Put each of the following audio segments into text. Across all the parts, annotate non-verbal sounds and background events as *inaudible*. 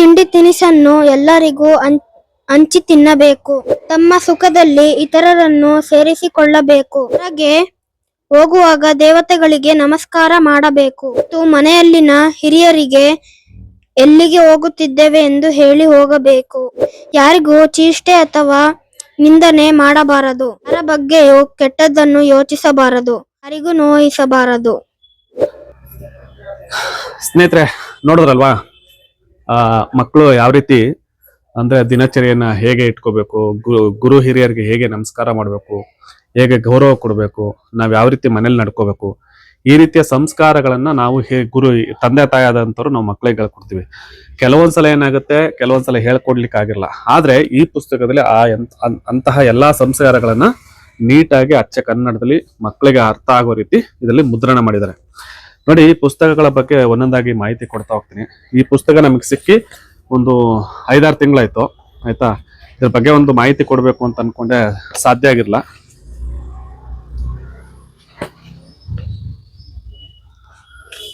ತಿಂಡಿ ತಿನಿಸನ್ನು ಎಲ್ಲರಿಗೂ ಹಂಚಿ ತಿನ್ನಬೇಕು. ತಮ್ಮ ಸುಖದಲ್ಲಿ ಇತರರನ್ನು ಸೇರಿಸಿಕೊಳ್ಳಬೇಕು. ಹೊರಗೆ ಹೋಗುವಾಗ ದೇವತೆಗಳಿಗೆ ನಮಸ್ಕಾರ ಮಾಡಬೇಕು. ಮತ್ತು ಮನೆಯಲ್ಲಿನ ಹಿರಿಯರಿಗೆ ಎಲ್ಲಿಗೆ ಹೋಗುತ್ತಿದ್ದೇವೆ ಎಂದು ಹೇಳಿ ಹೋಗಬೇಕು. ಯಾರಿಗೂ ಚೀಷ್ಟೆ ಅಥವಾ ನಿಂದನೆ ಮಾಡಬಾರದು. ಅದರ ಬಗ್ಗೆಯೂ ಕೆಟ್ಟದ್ದನ್ನು ಯೋಚಿಸಬಾರದು. ಯಾರಿಗೂ ನೋಯಿಸಬಾರದು. ಸ್ನೇಹಿತರೆ, ನೋಡಿದ್ರಲ್ವಾ? ಮಕ್ಕಳು ಯಾವ ರೀತಿ ಅಂದ್ರೆ ದಿನಚರಿಯನ್ನ ಹೇಗೆ ಇಟ್ಕೋಬೇಕು ಗುರು ಹಿರಿಯರಿಗೆ ಹೇಗೆ ನಮಸ್ಕಾರ ಮಾಡಬೇಕು, ಹೇಗೆ ಗೌರವ ಕೊಡಬೇಕು, ನಾವ್ ಯಾವ ರೀತಿ ಮನೇಲಿ ನಡ್ಕೋಬೇಕು, ಈ ರೀತಿಯ ಸಂಸ್ಕಾರಗಳನ್ನ ನಾವು ಹೇ, ಗುರು, ತಂದೆ, ತಾಯಿ ಆದಂತವ್ರು ನಾವು ಮಕ್ಕಳಿಗೆ ಹೇಳ್ಕೊಡ್ತೀವಿ. ಕೆಲವೊಂದ್ಸಲ ಏನಾಗುತ್ತೆ, ಕೆಲವೊಂದ್ಸಲ ಹೇಳ್ಕೊಡ್ಲಿಕ್ಕೆ ಆಗಿರಲ್ಲ ಆದ್ರೆ ಈ ಪುಸ್ತಕದಲ್ಲಿ ಆ ಅಂತಹ ಎಲ್ಲಾ ಸಂಸ್ಕಾರಗಳನ್ನ ನೀಟಾಗಿ ಅಚ್ಚ ಕನ್ನಡದಲ್ಲಿ ಮಕ್ಕಳಿಗೆ ಅರ್ಥ ಆಗೋ ರೀತಿ ಇದರಲ್ಲಿ ಮುದ್ರಣ ಮಾಡಿದ್ದಾರೆ. ನೋಡಿ, ಪುಸ್ತಕಗಳ ಬಗ್ಗೆ ಒಂದೊಂದಾಗಿ ಮಾಹಿತಿ ಕೊಡ್ತಾ ಹೋಗ್ತೀನಿ. ಈ ಪುಸ್ತಕ ನಮಗೆ ಸಿಕ್ಕಿ ಒಂದು ಐದಾರು ತಿಂಗಳಾಯ್ತು, ಆಯ್ತಾ? ಇದ್ರ ಬಗ್ಗೆ ಒಂದು ಮಾಹಿತಿ ಕೊಡಬೇಕು ಅಂತ ಅನ್ಕೊಂಡೆ ಸಾಧ್ಯ ಆಗಿರಲ್ಲ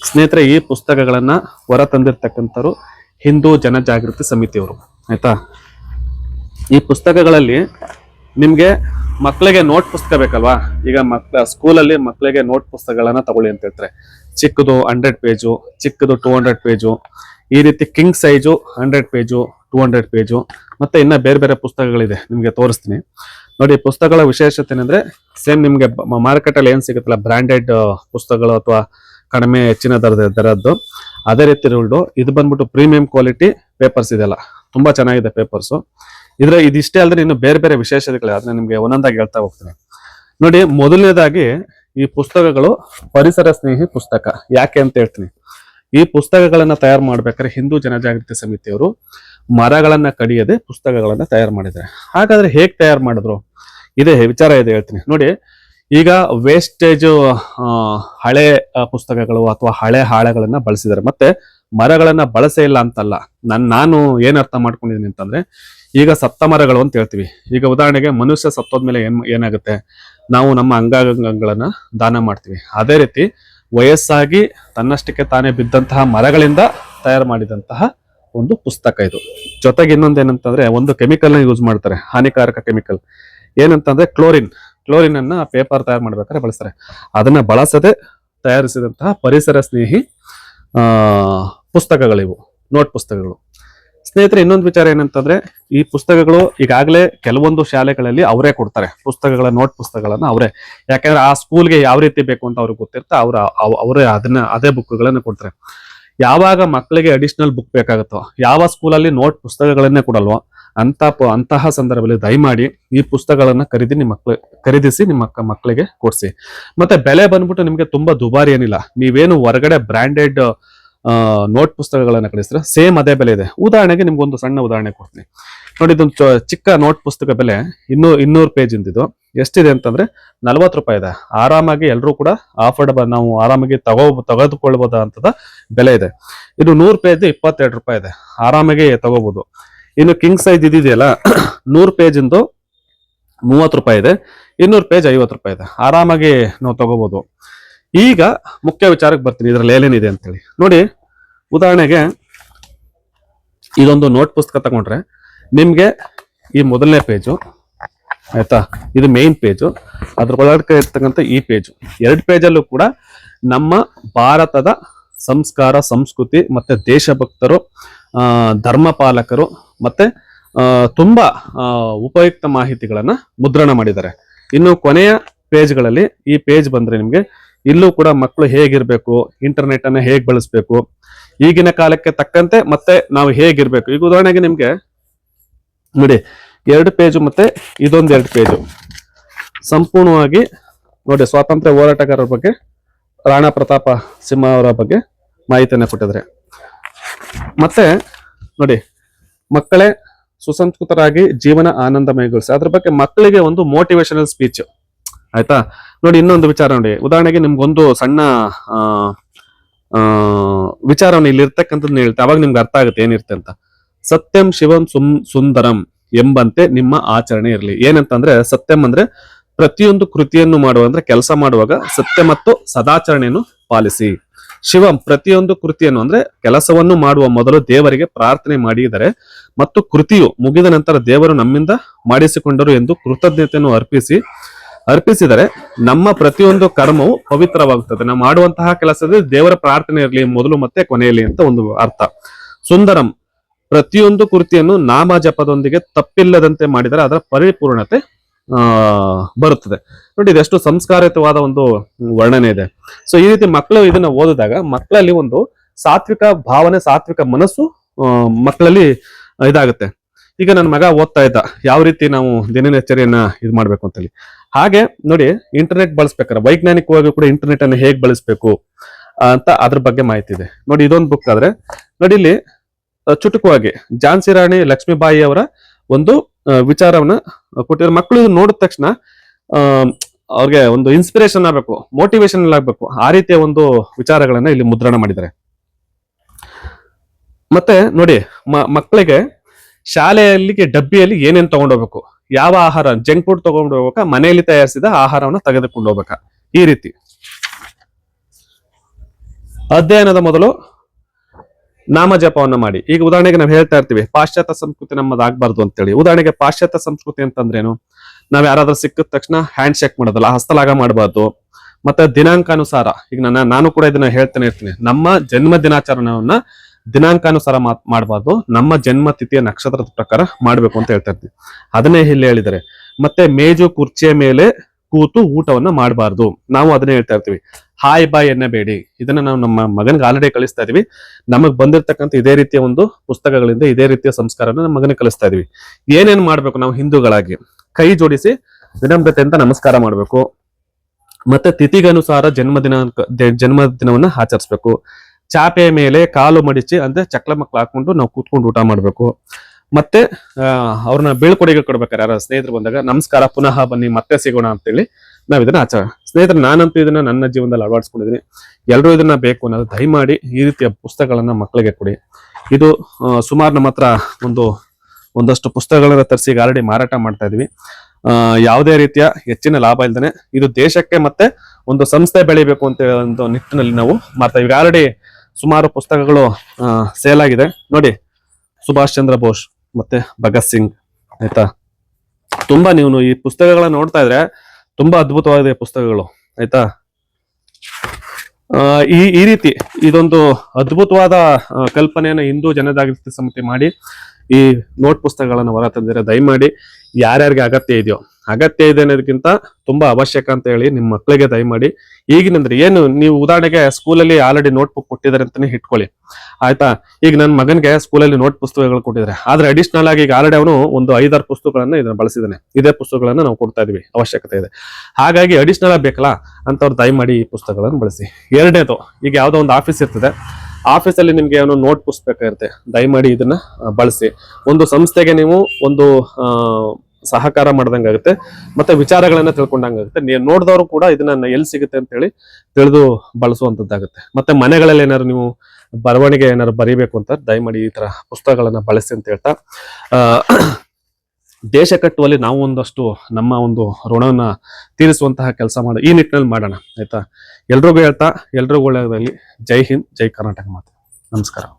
ಸ್ನೇಹಿತರೆ, ಈ ಪುಸ್ತಕಗಳನ್ನ ಹೊರ ತಂದಿರ್ತಕ್ಕಂಥವ್ರು ಹಿಂದೂ ಜನಜಾಗೃತಿ ಸಮಿತಿಯವರು, ಆಯ್ತಾ? ಈ ಪುಸ್ತಕಗಳಲ್ಲಿ ನಿಮ್ಗೆ ಮಕ್ಕಳಿಗೆ ನೋಟ್ ಪುಸ್ತಕ ಬೇಕಲ್ವಾ? ಈಗ ಮಕ್ಳ ಸ್ಕೂಲಲ್ಲಿ ಮಕ್ಕಳಿಗೆ ನೋಟ್ ಪುಸ್ತಕಗಳನ್ನ ತಗೊಳ್ಳಿ ಅಂತ ಹೇಳ್ತಾರೆ. ಚಿಕ್ಕದು ಹಂಡ್ರೆಡ್ ಪೇಜು ಚಿಕ್ಕದು ಟೂ ಹಂಡ್ರೆಡ್ ಪೇಜು ಈ ರೀತಿ king size hundred page two hundred page ಮತ್ತೆ ಇನ್ನ ಬೇರೆ ಬೇರೆ ಪುಸ್ತಕಗಳಿದೆ ನಿಮಗೆ ತೋರಿಸ್ತೀನಿ. ನೋಡಿ ಪುಸ್ತಕಗಳ ವಿಶೇಷತೆ ಏನಂದ್ರೆ ಸೇಮ್ ನಿಮಗೆ ಮಾರ್ಕೆಟ್ ಅಲ್ಲಿ ಏನ್ ಸಿಗುತ್ತಲ್ಲ ಬ್ರಾಂಡೆಡ್ ಪುಸ್ತಕಗಳು ಅಥವಾ ಕಡಿಮೆ ಹೆಚ್ಚಿನ ದರದ ದರದ್ದು. ಅದೇ ರೀತಿ ರೂಲ್ಡು ಇದು ಬಂದ್ಬಿಟ್ಟು ಪ್ರೀಮಿಯಂ ಕ್ವಾಲಿಟಿ ಪೇಪರ್ಸ್ ಇದೆಲ್ಲ ತುಂಬಾ ಚೆನ್ನಾಗಿದೆ ಪೇಪರ್ಸು ಇದ್ರ ಇದಿಷ್ಟೇ ಅಲ್ಲದೆ ಇನ್ನು ಬೇರೆ ಬೇರೆ ವಿಶೇಷತೆಗಳು ಅದನ್ನ ನಿಮ್ಗೆ ಒಂದೊಂದಾಗಿ ಹೇಳ್ತಾ ಹೋಗ್ತೀನಿ. ನೋಡಿ ಮೊದಲನೇದಾಗಿ ಈ ಪುಸ್ತಕಗಳು ಪರಿಸರ ಸ್ನೇಹಿ ಪುಸ್ತಕ. ಯಾಕೆ ಅಂತ ಹೇಳ್ತೀನಿ. ಈ ಪುಸ್ತಕಗಳನ್ನ ತಯಾರು ಮಾಡ್ಬೇಕಾದ್ರೆ ಹಿಂದೂ ಜನಜಾಗೃತಿ ಸಮಿತಿಯವರು ಮರಗಳನ್ನ ಕಡಿಯದೆ ಪುಸ್ತಕಗಳನ್ನ ತಯಾರು ಮಾಡಿದ್ದಾರೆ. ಹಾಗಾದ್ರೆ ಹೇಗ್ ತಯಾರು ಮಾಡಿದ್ರು? ಇದೇ ವಿಚಾರ ಇದೆ ಹೇಳ್ತೀನಿ. ನೋಡಿ, ಈಗ ವೇಸ್ಟೇಜ್ ಹಳೆ ಪುಸ್ತಕಗಳು ಅಥವಾ ಹಳೆ ಹಾಳೆಗಳನ್ನ ಬಳಸಿದ್ದಾರೆ. ಮತ್ತೆ ಮರಗಳನ್ನ ಬಳಸೇ ಇಲ್ಲ ಅಂತಲ್ಲ. ನನ್, ನಾನು ಏನ್ ಅರ್ಥ ಮಾಡ್ಕೊಂಡಿದೀನಿ ಅಂತಂದ್ರೆ ಈಗ ಸತ್ತ ಮರಗಳು ಅಂತ ಹೇಳ್ತೀವಿ. ಈಗ ಉದಾಹರಣೆಗೆ ಮನುಷ್ಯ ಸತ್ತೋದ್ಮೇಲೆ ಏನ್, ಏನಾಗುತ್ತೆ? ನಾವು ನಮ್ಮ ಅಂಗಾಂಗಗಳನ್ನ ದಾನ ಮಾಡ್ತೀವಿ. ಅದೇ ರೀತಿ ವಯಸ್ಸಾಗಿ ತನ್ನಷ್ಟಕ್ಕೆ ತಾನೇ ಬಿದ್ದಂತಹ ಮರಗಳಿಂದ ತಯಾರು ಮಾಡಿದಂತಹ ಒಂದು ಪುಸ್ತಕ ಇದು. ಜೊತೆಗೆ ಇನ್ನೊಂದು ಏನಂತಂದ್ರೆ ಒಂದು ಕೆಮಿಕಲ್ನ ಯೂಸ್ ಮಾಡ್ತಾರೆ. ಹಾನಿಕಾರಕ ಕೆಮಿಕಲ್ ಏನಂತಂದ್ರೆ ಕ್ಲೋರಿನ್ ಕ್ಲೋರಿನ್ ಅನ್ನ ಪೇಪರ್ ತಯಾರು ಮಾಡ್ಬೇಕಾದ್ರೆ ಬಳಸ್ತಾರೆ. ಅದನ್ನ ಬಳಸದೆ ತಯಾರಿಸಿದಂತಹ ಪರಿಸರ ಸ್ನೇಹಿ ಪುಸ್ತಕಗಳಿವು ನೋಟ್ ಪುಸ್ತಕಗಳು. ಸ್ನೇಹಿತರೆ, ಇನ್ನೊಂದು ವಿಚಾರ ಏನಂತಂದ್ರೆ, ಈ ಪುಸ್ತಕಗಳು ಈಗಾಗಲೇ ಕೆಲವೊಂದು ಶಾಲೆಗಳಲ್ಲಿ ಅವರೇ ಕೊಡ್ತಾರೆ. ಪುಸ್ತಕಗಳ ನೋಟ್ ಪುಸ್ತಕಗಳನ್ನ ಅವರೇ. ಯಾಕಂದ್ರೆ ಆ ಸ್ಕೂಲ್ಗೆ ಯಾವ ರೀತಿ ಬೇಕು ಅಂತ ಅವ್ರಿಗೆ ಗೊತ್ತಿರ್ತ ಅವ್ರ ಅವ್- ಅವರೇ ಅದನ್ನ, ಅದೇ ಬುಕ್ಗಳನ್ನ ಕೊಡ್ತಾರೆ. ಯಾವಾಗ ಮಕ್ಕಳಿಗೆ ಅಡಿಷನಲ್ ಬುಕ್ ಬೇಕಾಗುತ್ತೋ, ಯಾವ ಸ್ಕೂಲಲ್ಲಿ ನೋಟ್ ಪುಸ್ತಕಗಳನ್ನೇ ಕೊಡಲ್ವೋ, ಅಂತ ಅಂತಹ ಸಂದರ್ಭದಲ್ಲಿ ದಯಮಾಡಿ ಈ ಪುಸ್ತಕಗಳನ್ನ ಖರೀದಿ ನಿಮ್ಮ ಮಕ್ಳು ಖರೀದಿಸಿ ನಿಮ್ಮ ಮಕ್ಕ ಮಕ್ಕಳಿಗೆ ಕೊಡಿಸಿ. ಮತ್ತೆ ಬೆಲೆ ಬಂದ್ಬಿಟ್ಟು ನಿಮ್ಗೆ ತುಂಬಾ ದುಬಾರಿ ಏನಿಲ್ಲ. ನೀವೇನು ಹೊರಗಡೆ ಬ್ರಾಂಡೆಡ್ ನೋಟ್ ಪುಸ್ತಕಗಳನ್ನು ಕಳಿಸಿದ್ರೆ ಸೇಮ್ ಅದೇ ಬೆಲೆ ಇದೆ. ಉದಾಹರಣೆಗೆ ನಿಮ್ಗೊಂದು ಸಣ್ಣ ಉದಾಹರಣೆ ಕೊಡ್ತೀನಿ. ನೋಡಿ, ಇದೊಂದು ಚಿಕ್ಕ ನೋಟ್ ಪುಸ್ತಕ ಬೆಲೆ ಇನ್ನೂ ಇನ್ನೂರು ಪೇಜ್ ಇಂದಿದ್ದು ಎಷ್ಟಿದೆ ಅಂತಂದ್ರೆ ನಲ್ವತ್ತು ರೂಪಾಯಿ ಇದೆ. ಆರಾಮಾಗಿ ಎಲ್ಲರೂ ಕೂಡ ಆಫರ್ಡಬಲ್ ನಾವು ಆರಾಮಾಗಿ ತಗೋ ತೆಗೆದುಕೊಳ್ಬಹುದಂತದ ಬೆಲೆ ಇದೆ. ಇದು ನೂರು ಪೇಜ್ ಇಪ್ಪತ್ತೆರಡು ರೂಪಾಯಿ ಇದೆ. ಆರಾಮಾಗಿ ತಗೋಬಹುದು ಇನ್ನು ಕಿಂಗ್ ಸೈಜ್ ಇದಿದೆಯಲ್ಲ, *coughs* ನೂರು ಪೇಜ್ ಇಂದು ಮೂವತ್ತು ರೂಪಾಯಿ ಇದೆ. ಇನ್ನೂರು ಪೇಜ್ ಐವತ್ತು ರೂಪಾಯಿ ಇದೆ. ಆರಾಮಾಗಿ ನಾವು ತಗೋಬಹುದು ಈಗ ಮುಖ್ಯ ವಿಚಾರಕ್ಕೆ ಬರ್ತೀನಿ. ಇದರಲ್ಲಿ ಏನೇನಿದೆ ಅಂತೇಳಿ. ನೋಡಿ, ಉದಾಹರಣೆಗೆ ಇದೊಂದು ನೋಟ್ ಪುಸ್ತಕ ತಗೊಂಡ್ರೆ ನಿಮಗೆ ಈ ಮೊದಲನೇ ಪೇಜು ಆಯ್ತಾ? ಇದು ಮೇನ್ ಪೇಜು ಅದ್ರ ಒಳಗಡೆ ಇರ್ತಕ್ಕಂಥ ಈ ಪೇಜು ಎರಡು ಪೇಜಲ್ಲೂ ಕೂಡ ನಮ್ಮ ಭಾರತದ ಸಂಸ್ಕಾರ, ಸಂಸ್ಕೃತಿ ಮತ್ತೆ ದೇಶಭಕ್ತರು ಧರ್ಮಪಾಲಕರು ಮತ್ತೆ ತುಂಬಾ ಉಪಯುಕ್ತ ಮಾಹಿತಿಗಳನ್ನ ಮುದ್ರಣ ಮಾಡಿದ್ದಾರೆ. ಇನ್ನು ಕೊನೆಯ ಪೇಜ್ಗಳಲ್ಲಿ ಈ ಪೇಜ್ ಬಂದ್ರೆ ನಿಮ್ಗೆ ಇಲ್ಲೂ ಕೂಡ ಮಕ್ಕಳು ಹೇಗಿರ್ಬೇಕು ಇಂಟರ್ನೆಟ್ ಅನ್ನ ಹೇಗ್ ಬಳಸ್ಬೇಕು, ಈಗಿನ ಕಾಲಕ್ಕೆ ತಕ್ಕಂತೆ ಮತ್ತೆ ನಾವು ಹೇಗಿರ್ಬೇಕು. ಈಗ ಉದಾಹರಣೆಗೆ ನಿಮ್ಗೆ, ನೋಡಿ, ಎರಡು ಪೇಜು ಮತ್ತೆ ಇದೊಂದು ಎರಡು ಪೇಜು ಸಂಪೂರ್ಣವಾಗಿ ನೋಡಿ, ಸ್ವಾತಂತ್ರ್ಯ ಹೋರಾಟಗಾರರ ಬಗ್ಗೆ, ರಾಣಾ ಪ್ರತಾಪ ಸಿಂಹ ಅವರ ಬಗ್ಗೆ ಮಾಹಿತಿಯನ್ನು ಕೊಟ್ಟಿದ್ದಾರೆ. ಮತ್ತೆ ನೋಡಿ, ಮಕ್ಕಳೇ ಸುಸಂಸ್ಕೃತರಾಗಿ ಜೀವನ ಆನಂದಮಯಗೊಳಿಸಿ, ಅದ್ರ ಬಗ್ಗೆ ಮಕ್ಕಳಿಗೆ ಒಂದು ಮೋಟಿವೇಶನಲ್ ಸ್ಪೀಚ್ ಆಯ್ತಾ? ನೋಡಿ, ಇನ್ನೊಂದು ವಿಚಾರ ನೋಡಿ. ಉದಾಹರಣೆಗೆ ನಿಮ್ಗೊಂದು ಸಣ್ಣ, ಆ ವಿಚಾರವನ್ನು ಇಲ್ಲಿ ಇರ್ತಕ್ಕಂಥದ್ದು ಹೇಳ್ತೆ. ಅವಾಗ ನಿಮ್ಗೆ ಅರ್ಥ ಆಗುತ್ತೆ ಏನಿರುತ್ತೆ ಅಂತ. ಸತ್ಯಂ ಶಿವಂ ಸುಂ, ಸುಂದರಂ ಎಂಬಂತೆ ನಿಮ್ಮ ಆಚರಣೆ ಇರಲಿ. ಏನಂತಂದ್ರೆ, ಸತ್ಯಂ ಅಂದ್ರೆ ಪ್ರತಿಯೊಂದು ಕೃತಿಯನ್ನು ಮಾಡುವ, ಅಂದ್ರೆ ಕೆಲಸ ಮಾಡುವಾಗ ಸತ್ಯ ಮತ್ತು ಸದಾಚರಣೆಯನ್ನು ಪಾಲಿಸಿ. ಶಿವಂ ಪ್ರತಿಯೊಂದು ಕೃತಿಯನ್ನು, ಅಂದ್ರೆ ಕೆಲಸವನ್ನು ಮಾಡುವ ಮೊದಲು ದೇವರಿಗೆ ಪ್ರಾರ್ಥನೆ ಮಾಡಿದರೆ ಮತ್ತು ಕೃತಿಯು ಮುಗಿದ ನಂತರ ದೇವರು ನಮ್ಮಿಂದ ಮಾಡಿಸಿಕೊಂಡರು ಎಂದು ಕೃತಜ್ಞತೆಯನ್ನು ಅರ್ಪಿಸಿ ಅರ್ಪಿಸಿದರೆ ನಮ್ಮ ಪ್ರತಿಯೊಂದು ಕರ್ಮವು ಪವಿತ್ರವಾಗುತ್ತದೆ. ನಾವು ಮಾಡುವಂತಹ ಕೆಲಸದಲ್ಲಿ ದೇವರ ಪ್ರಾರ್ಥನೆ ಇರಲಿ, ಮೊದಲು ಮತ್ತೆ ಕೊನೆಯಲ್ಲಿ ಅಂತ ಒಂದು ಅರ್ಥ. ಸುಂದರಂ, ಪ್ರತಿಯೊಂದು ಕೃತಿಯನ್ನು ನಾಮ ಜಪದೊಂದಿಗೆ ತಪ್ಪಿಲ್ಲದಂತೆ ಮಾಡಿದರೆ ಅದರ ಪರಿಪೂರ್ಣತೆ ಬರುತ್ತದೆ. ನೋಡಿ, ಇದೆಷ್ಟು ಸಂಸ್ಕಾರಿತವಾದ ಒಂದು ವರ್ಣನೆ ಇದೆ. ಸೊ ಈ ರೀತಿ ಮಕ್ಕಳು ಇದನ್ನ ಓದಿದಾಗ ಮಕ್ಕಳಲ್ಲಿ ಒಂದು ಸಾತ್ವಿಕ ಭಾವನೆ, ಸಾತ್ವಿಕ ಮನಸ್ಸು ಮಕ್ಕಳಲ್ಲಿ ಇದಾಗುತ್ತೆ. ಈಗ ನನ್ನ ಮಗ ಓದ್ತಾ ಇದ್ದ. ಯಾವ ರೀತಿ ನಾವು ದಿನಚರಿಯನ್ನ ಇದು ಮಾಡ್ಬೇಕು ಅಂತೇಳಿ. ಹಾಗೆ ನೋಡಿ ಇಂಟರ್ನೆಟ್ ಬಳಸ್ಬೇಕಾರೆ ವೈಜ್ಞಾನಿಕವಾಗಿ ಕೂಡ ಇಂಟರ್ನೆಟ್ ಅನ್ನು ಹೇಗೆ ಬಳಸಬೇಕು ಅಂತ ಅದ್ರ ಬಗ್ಗೆ ಮಾಹಿತಿ ಇದೆ. ನೋಡಿ ಇದೊಂದು ಬುಕ್ ಆದ್ರೆ, ನೋಡಿ ಇಲ್ಲಿ ಚುಟುಕವಾಗಿ ಝಾನ್ಸಿ ರಾಣಿ ಲಕ್ಷ್ಮೀಬಾಯಿ ಅವರ ಒಂದು ವಿಚಾರವನ್ನ ಕೊಟ್ಟಿರೋ ಮಕ್ಕಳು ಇದು ನೋಡಿದ ತಕ್ಷಣ ಅವ್ರಿಗೆ ಒಂದು ಇನ್ಸ್ಪಿರೇಷನ್ ಆಗ್ಬೇಕು ಮೋಟಿವೇಶನ್ ಆಗ್ಬೇಕು. ಆ ರೀತಿಯ ಒಂದು ವಿಚಾರಗಳನ್ನ ಇಲ್ಲಿ ಮುದ್ರಣ ಮಾಡಿದ್ದಾರೆ. ಮತ್ತೆ ನೋಡಿ ಮಕ್ಕಳಿಗೆ ಶಾಲೆಯಲ್ಲಿಗೆ ಡಬ್ಬಿಯಲ್ಲಿ ಏನೇನು ತಗೊಂಡೋಗ್ಬೇಕು ಯಾವ ಆಹಾರ ಜಂಕ್ ಫುಡ್ ತಗೊಂಡು ಹೋಗ್ಬೇಕ? ಮನೆಯಲ್ಲಿ ತಯಾರಿಸಿದ ಆಹಾರವನ್ನ ತೆಗೆದುಕೊಂಡು ಹೋಗ್ಬೇಕ? ಈ ರೀತಿ. ಅಧ್ಯಯನದ ಮೊದಲು ನಾಮಜಪವನ್ನು ಮಾಡಿ. ಈಗ ಉದಾಹರಣೆಗೆ ನಾವು ಹೇಳ್ತಾ ಇರ್ತೀವಿ, ಪಾಶ್ಚಾತ್ಯ ಸಂಸ್ಕೃತಿ ನಮ್ಮದಾಗಬಾರ್ದು ಅಂತೇಳಿ. ಉದಾಹರಣೆಗೆ ಪಾಶ್ಚಾತ್ಯ ಸಂಸ್ಕೃತಿ ಅಂತಂದ್ರೇನು? ನಾವ್ ಯಾರಾದ್ರೂ ಸಿಕ್ಕಿದ ತಕ್ಷಣ ಹ್ಯಾಂಡ್ ಶೇಕ್ ಮಾಡೋದಲ್ಲ, ಹಸ್ತಲಾಗ ಮಾಡಬಾರ್ದು. ಮತ್ತೆ ದಿನಾಂಕಾನುಸಾರ, ಈಗ ನಾನು ಕೂಡ ಇದನ್ನ ಹೇಳ್ತಾನೆ ಇರ್ತೀನಿ. ನಮ್ಮ ಜನ್ಮ ದಿನಾಚರಣೆಯನ್ನ ದಿನಾಂಕಾನುಸಾರ ಮಾತ್ ಮಾಡಬಾರ್ದು. ನಮ್ಮ ಜನ್ಮ ತಿಥಿಯ ನಕ್ಷತ್ರದ ಪ್ರಕಾರ ಮಾಡಬೇಕು ಅಂತ ಹೇಳ್ತಾ ಇರ್ತೀವಿ. ಅದನ್ನೇ ಇಲ್ಲಿ ಹೇಳಿದರೆ ಮತ್ತೆ ಮೇಜು ಕುರ್ಚಿಯ ಮೇಲೆ ಕೂತು ಊಟವನ್ನ ಮಾಡಬಾರ್ದು. ನಾವು ಅದನ್ನೇ ಹೇಳ್ತಾ ಇರ್ತೀವಿ. ಹಾಯ್ ಬಾಯ್ ಎನ್ನಬೇಡಿ. ಇದನ್ನ ನಾವು ನಮ್ಮ ಮಗನಿಗೆ ಆಲ್ರೆಡಿ ಕಳಿಸ್ತಾ ಇದೀವಿ. ನಮಗ್ ಬಂದಿರತಕ್ಕಂಥ ಇದೇ ರೀತಿಯ ಒಂದು ಪುಸ್ತಕಗಳಿಂದ ಇದೇ ರೀತಿಯ ಸಂಸ್ಕಾರನ ನಮ್ಮ ಮಗನಿಗೆ ಕಲಿಸ್ತಾ ಇದೀವಿ. ಏನೇನ್ ಮಾಡ್ಬೇಕು ನಾವು ಹಿಂದೂಗಳಾಗಿ? ಕೈ ಜೋಡಿಸಿ ವಿನಮ್ರತೆಯಿಂದ ನಮಸ್ಕಾರ ಮಾಡಬೇಕು. ಮತ್ತೆ ತಿಥಿಗನುಸಾರ ಜನ್ಮದಿನ ಜನ್ಮದಿನವನ್ನ ಆಚರಿಸ್ಬೇಕು. ಚಾಪೆಯ ಮೇಲೆ ಕಾಲು ಮಡಿಚಿ ಅಂದ್ರೆ ಚಕ್ಲ ಮಕ್ಳು ಹಾಕೊಂಡು ನಾವು ಕೂತ್ಕೊಂಡು ಊಟ ಮಾಡ್ಬೇಕು. ಮತ್ತೆ ಅವ್ರನ್ನ ಬೀಳ್ಕೊಡುಗೆ ಕೊಡ್ಬೇಕಾರೆ ಯಾರ ಸ್ನೇಹಿತರು ಬಂದಾಗ ನಮಸ್ಕಾರ, ಪುನಃ ಬನ್ನಿ, ಮತ್ತೆ ಸಿಗೋಣ ಅಂತೇಳಿ ನಾವ್ ಇದನ್ನ ಆಚಾರ ಸ್ನೇಹಿತರೆ, ನಾನಂತೂ ಇದನ್ನ ನನ್ನ ಜೀವನದಲ್ಲಿ ಅಳವಡಿಸ್ಕೊಂಡಿದ್ದೀನಿ. ಎಲ್ಲರೂ ಇದನ್ನ ಬೇಕು ಅನ್ನೋದು ದಯಮಾಡಿ ಈ ರೀತಿಯ ಪುಸ್ತಕಗಳನ್ನ ಮಕ್ಕಳಿಗೆ ಕೊಡಿ. ಇದು ಸುಮಾರು ನಮ್ಮ ಹತ್ರ ಒಂದು, ಒಂದಷ್ಟು ಪುಸ್ತಕಗಳನ್ನ ತರಿಸಿ ಈಗ ಆಲ್ರೆಡಿ ಮಾರಾಟ ಮಾಡ್ತಾ ಇದೀವಿ. ಯಾವುದೇ ರೀತಿಯ ಹೆಚ್ಚಿನ ಲಾಭ ಇಲ್ದೇನೆ ಇದು ದೇಶಕ್ಕೆ ಮತ್ತೆ ಒಂದು ಸಂಸ್ಥೆ ಬೆಳಿಬೇಕು ಅಂತ ಒಂದು ನಿಟ್ಟಿನಲ್ಲಿ ನಾವು ಮಾಡ್ತಾ ಈಗ ಆಲ್ರೆಡಿ ಸುಮಾರು ಪುಸ್ತಕಗಳು ಸೇಲ್ ಆಗಿದೆ ನೋಡಿ, ಸುಭಾಷ್ ಚಂದ್ರ ಬೋಸ್ ಮತ್ತೆ ಭಗತ್ ಸಿಂಗ್, ಆಯ್ತಾ? ತುಂಬಾ ನೀವು ಈ ಪುಸ್ತಕಗಳನ್ನ ನೋಡ್ತಾ ಇದ್ರೆ ತುಂಬಾ ಅದ್ಭುತವಾದ ಪುಸ್ತಕಗಳು, ಆಯ್ತಾ? ಈ ಈ ರೀತಿ ಇದೊಂದು ಅದ್ಭುತವಾದ ಕಲ್ಪನೆಯನ್ನು ಹಿಂದೂ ಜನಜಾಗೃತಿ ಸಮಿತಿ ಮಾಡಿ ಈ ನೋಟ್ ಪುಸ್ತಕಗಳನ್ನು ಹೊರ ತಂದಿರ, ದಯಮಾಡಿ ಯಾರ್ಯಾರಿಗೆ ಅಗತ್ಯ ಇದೆಯೋ, ಅಗತ್ಯ ಇದೆ ಅನ್ನೋದಕ್ಕಿಂತ ತುಂಬಾ ಅವಶ್ಯಕ ಅಂತ ಹೇಳಿ ನಿಮ್ಮ ಮಕ್ಕಳಿಗೆ ದಯಮಾಡಿ ಈಗಿನಂದ್ರೆ ಏನು, ನೀವು ಉದಾಹರಣೆಗೆ ಸ್ಕೂಲಲ್ಲಿ ಆಲ್ರೆಡಿ ನೋಟ್ ಬುಕ್ ಕೊಟ್ಟಿದ್ದಾರೆ ಅಂತಾನೆ ಇಟ್ಕೊಳ್ಳಿ. ಆಯ್ತಾ? ಈಗ ನನ್ನ ಮಗನ್ಗೆ ಸ್ಕೂಲಲ್ಲಿ ನೋಟ್ ಪುಸ್ತಕಗಳು ಕೊಟ್ಟಿದ್ದಾರೆ. ಆದ್ರೆ ಅಡಿಷನಲ್ ಆಗಿ ಈಗ ಆಲ್ರೆಡಿ ಅವನು ಒಂದು ಐದಾರು ಪುಸ್ತಕಗಳನ್ನ ಇದನ್ನ ಬಳಸಿದ್ದಾನೆ. ಇದೇ ಪುಸ್ತಕಗಳನ್ನ ನಾವು ಕೊಡ್ತಾ ಇದೀವಿ, ಅವಶ್ಯಕತೆ ಇದೆ. ಹಾಗಾಗಿ ಅಡಿಷನಲ್ ಆಗಿ ಬೇಕಲ್ಲ ಅಂತವ್ರು ದಯಮಾಡಿ ಈ ಪುಸ್ತಕಗಳನ್ನು ಬಳಸಿ. ಎರಡನೇದು, ಈಗ ಯಾವ್ದೋ ಒಂದು ಆಫೀಸ್ ಇರ್ತದೆ. ಆಫೀಸಲ್ಲಿ ನಿಮ್ಗೆ ಏನೋ ನೋಟ್ ಪುಸ್ತಕ ಇರುತ್ತೆ ದಯಮಾಡಿ ಇದನ್ನ ಬಳಸಿ. ಒಂದು ಸಂಸ್ಥೆಗೆ ನೀವು ಒಂದು ಸಹಕಾರ ಮಾಡ್ದಂಗಾಗುತ್ತೆ, ಮತ್ತೆ ವಿಚಾರಗಳನ್ನ ತಿಳ್ಕೊಂಡಂಗಾಗುತ್ತೆ. ನೀವು ನೋಡಿದವರು ಕೂಡ ಇದನ್ನ ಎಲ್ಲಿ ಸಿಗುತ್ತೆ ಅಂತ ಹೇಳಿ ತಿಳಿದು ಬಳಸುವಂತದ್ದಾಗುತ್ತೆ. ಮತ್ತೆ ಮನೆಗಳಲ್ಲಿ ಏನಾದ್ರು ನೀವು ಬರವಣಿಗೆ ಏನಾದ್ರು ಬರೀಬೇಕು ಅಂತ ದಯಮಾಡಿ ಈ ತರ ಪುಸ್ತಕಗಳನ್ನ ಬಳಸಿ ಅಂತ ಹೇಳ್ತಾ ದೇಶ ಕಟ್ಟುವಲ್ಲಿ ನಾವು ಒಂದಷ್ಟು ನಮ್ಮ ಒಂದು ಋಣವನ್ನ ತೀರಿಸುವಂತಹ ಕೆಲಸ ಮಾಡಿ ಈ ನಿಟ್ಟಿನಲ್ಲಿ ಮಾಡೋಣ, ಆಯ್ತಾ? ಎಲ್ರಿಗೂ ಹೇಳ್ತಾ, ಎಲ್ರಿಗೂ ಒಳ್ಳೆಯದಾಗಲಿ. ಜೈ ಹಿಂದ್, ಜೈ ಕರ್ನಾಟಕ ಮಾತು. ನಮಸ್ಕಾರ.